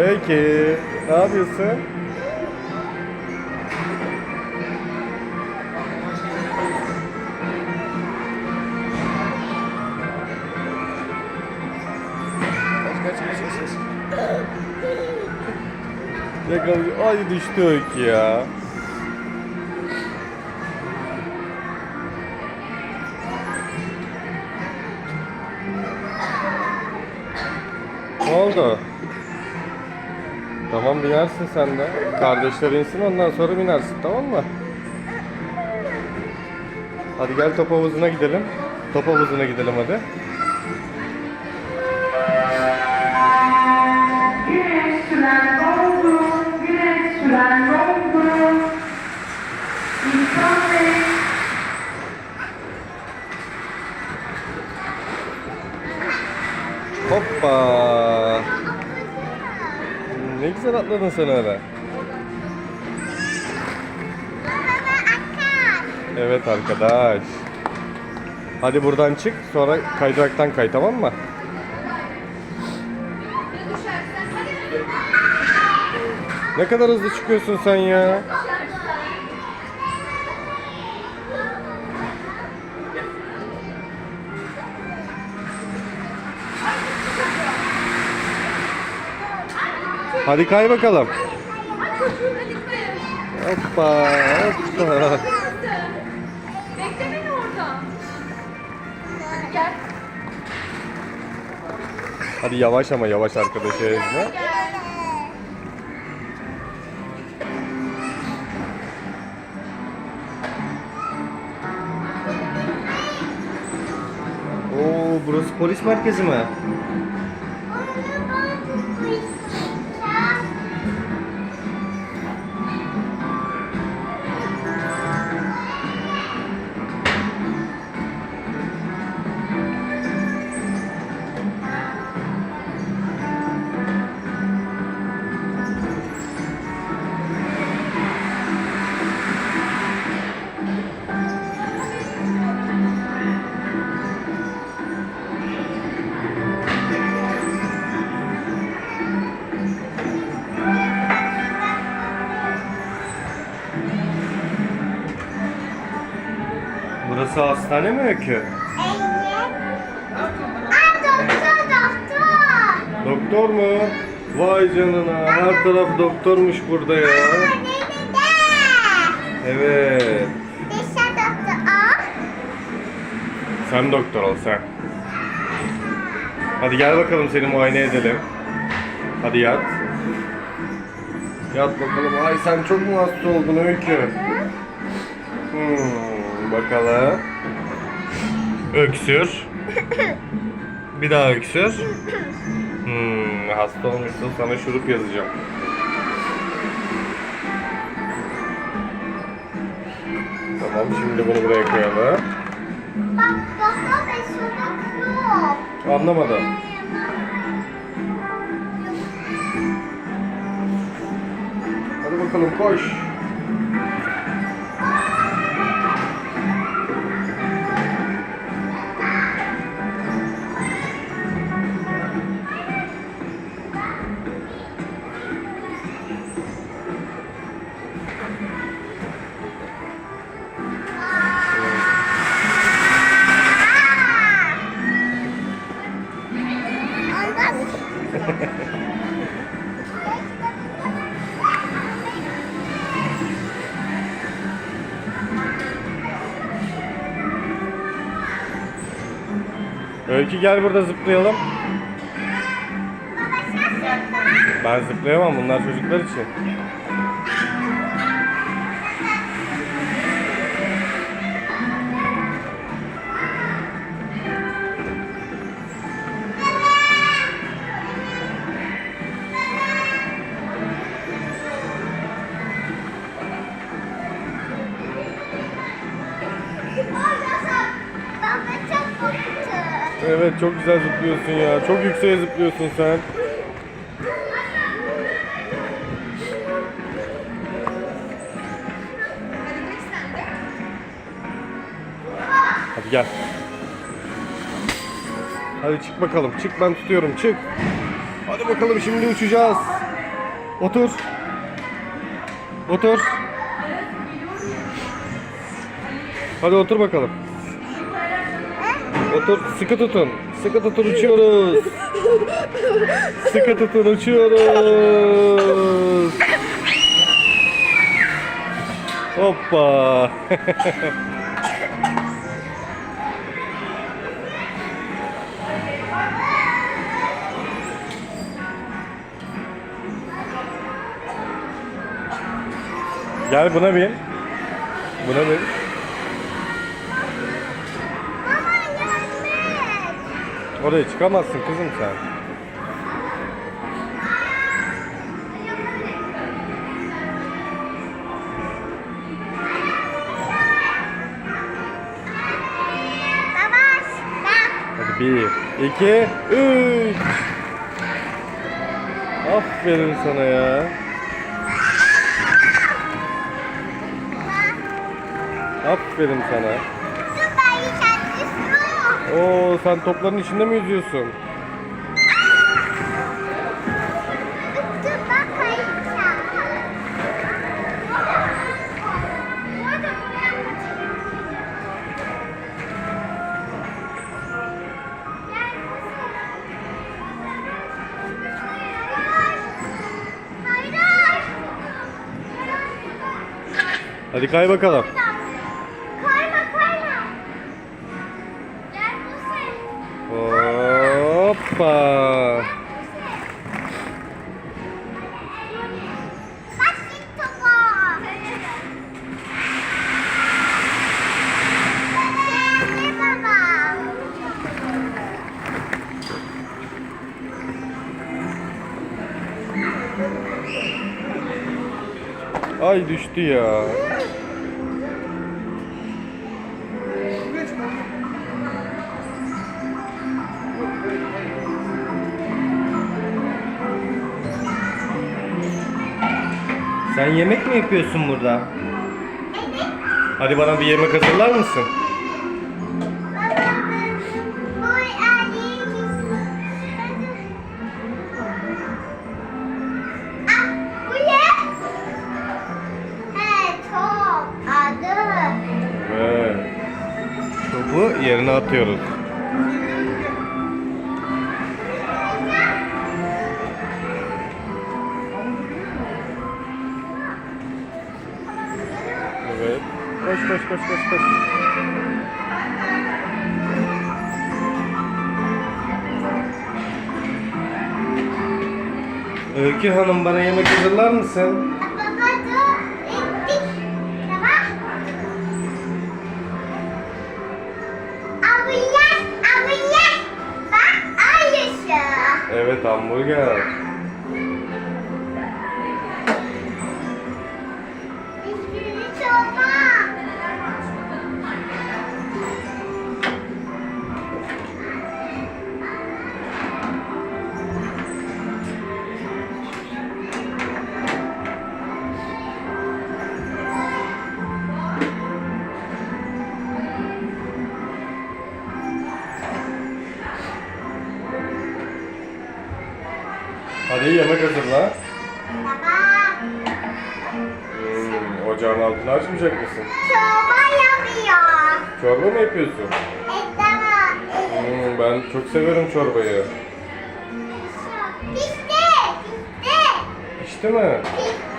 Öykü, ne yapıyorsun? Yakalıyor. Ay düştü Öykü ya. Ne oldu? Tamam binersin sen de. Kardeşler insin ondan sonra binersin tamam mı? Hadi gel top havuzuna gidelim. Top havuzuna gidelim hadi. Güneş süren doldu, güneş süren doldu. İnsan Bey, Hoppa. Ne güzel atladın sen öyle. Evet arkadaş. Hadi buradan çık sonra kaydıraktan kay tamam mı? Ne kadar hızlı çıkıyorsun sen ya? Hadi kay bakalım. Hoppa hoppa. Bekle beni orada. Gel. Hadi yavaş ama yavaş arkadaşı ezme. Oo burası polis merkezi mi? Hastane mi Öykü? Doktor mu? Vay canına her taraf doktormuş burada ya. Evet. Sen doktor ol sen. Hadi gel bakalım seni muayene edelim. Hadi yat. Yat bakalım. Ay sen çok mu hasta oldun Öykü? Hmm, bakalım. Öksür. Bir daha öksür. Hmm, hasta olmuşsun sana şurup yazacağım. Tamam şimdi bunu buraya koyalım. Anlamadım. Hadi bakalım koş. Öykü gel burada zıplayalım. Ben zıplayamam bunlar çocuklar için. Çok güzel zıplıyorsun ya. Çok yükseğe zıplıyorsun sen. Hadi gel. Hadi çık bakalım. Çık ben tutuyorum. Çık. Hadi bakalım şimdi uçacağız. Otur. Otur. Hadi otur bakalım. Otur. Sıkı tutun. Sıkı tutun uçuyoruz. Sıkı tutun uçuyoruz. Hoppa. Gel buna bin. Buna bin. Oraya çıkamazsın kızım sen. Bir, iki, üç. Aferin sana ya. Aferin sana. Oo sen topların içinde mi yüzüyorsun? Hadi kay bakalım. Ay düştü ya. Sen yemek mi yapıyorsun burada? Hadi bana bir yemek hazırlar mısın? Topu yerine atıyoruz. Evet. Koş koş koş koş koş. Öykü Hanım bana yemek hazırlar mısın? Evet hamburger. Hadi yemek hazırla. Hmm, ocağın altını açmayacak mısın? Çorba yapıyor. Çorba mı yapıyorsun? E tamam. Hmm, ben çok severim çorbayı. Pişti. Pişti. İşte mi? Pişti.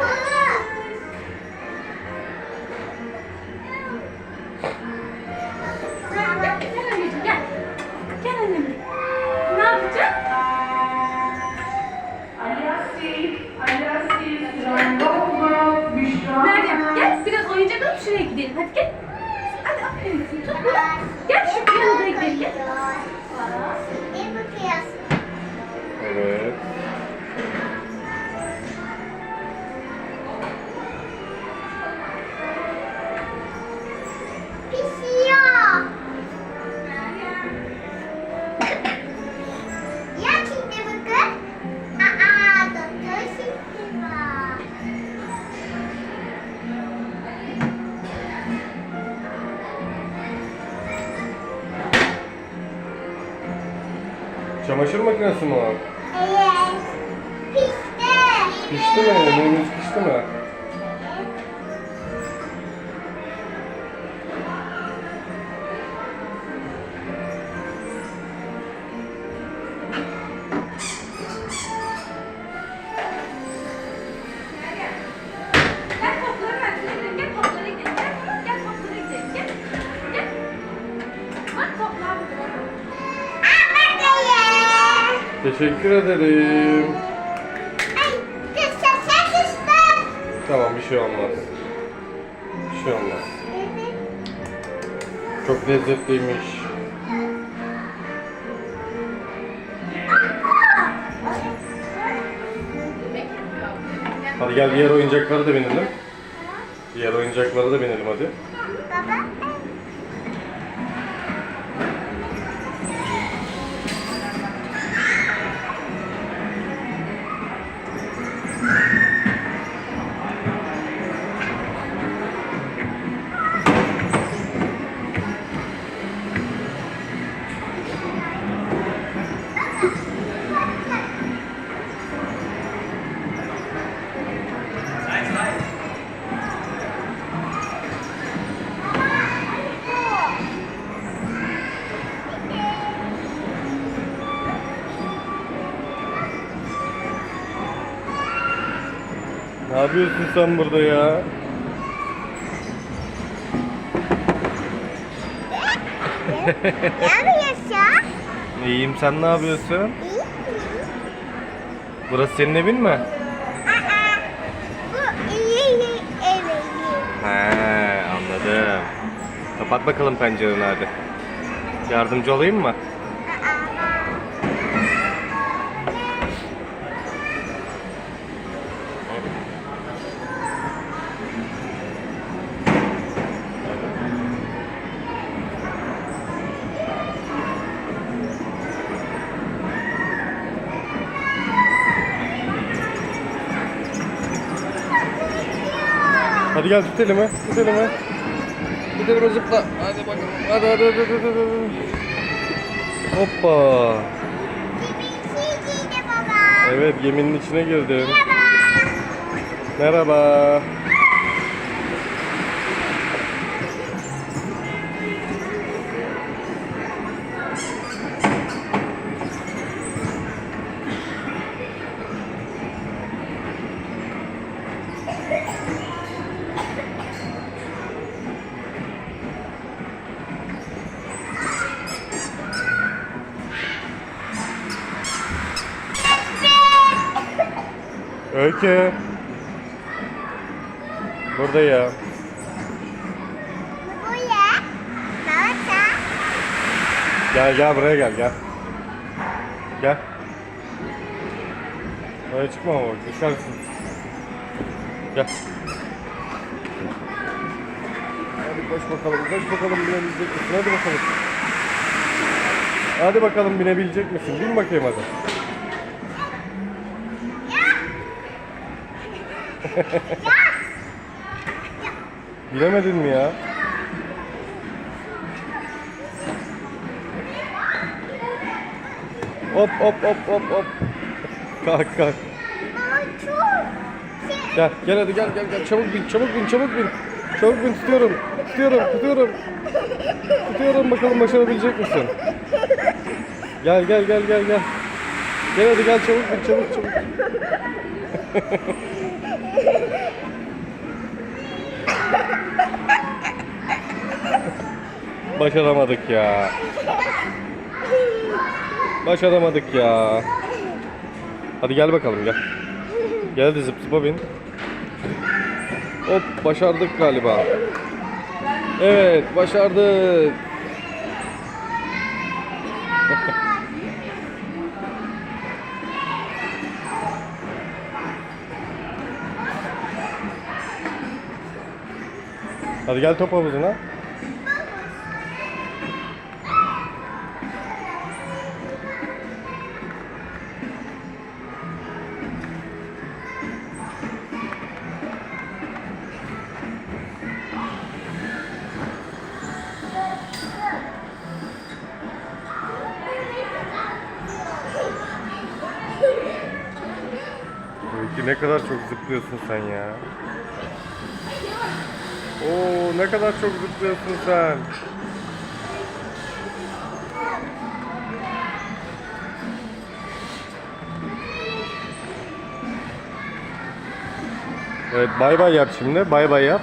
¿Qué Çamaşır makinesi mi o? Evet. Pişti. Pişti mi? Yemeğimiz pişti mi? Teşekkür ederim. Tamam bir şey olmaz. Bir şey olmaz. Çok lezzetliymiş. Hadi gel diğer oyuncaklara da binelim. Diğer oyuncaklara da binelim hadi. Yapıyorsun sen burada ya? Ne yapıyorsun? İyiyim sen ne yapıyorsun? Burası senin evin mi? Aa, bu iyi evi. He anladım. Kapat bakalım pencereni hadi. Yardımcı olayım mı? Gel tut elimi. Tut elimi. Tut elimi zıpla. Hadi bakalım. Hadi hadi hadi hadi. hadi. Hoppa. Evet geminin içine girdim. Merhaba. Merhaba. Öykü. Burada ya. Bu ya. Baba Gel gel buraya gel gel. Gel. Oraya çıkma bak düşersin. Gel. Hadi koş bakalım, koş bakalım binebilecek misin? Hadi bakalım. Hadi bakalım binebilecek misin? Bin bakayım hadi. Bilemedin mi ya? Hop hop hop hop hop. Kalk kalk. Gel gel hadi gel gel gel çabuk bin çabuk bin çabuk bin. Çabuk bin tutuyorum. Tutuyorum tutuyorum. Tutuyorum bakalım başarabilecek misin? Gel gel gel gel gel. Gel hadi gel çabuk bin çabuk çabuk. Başaramadık ya. Başaramadık ya. Hadi gel bakalım gel. Gel hadi zıp zıpa bin. Hop başardık galiba. Evet başardık. Hadi gel top havuzuna. Zıplıyorsun sen ya. Oo ne kadar çok zıplıyorsun sen. Evet bay bay yap şimdi. Bay bay yap.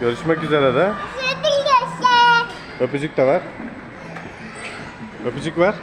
Görüşmek üzere de. Öpücük de ver. Öpücük ver.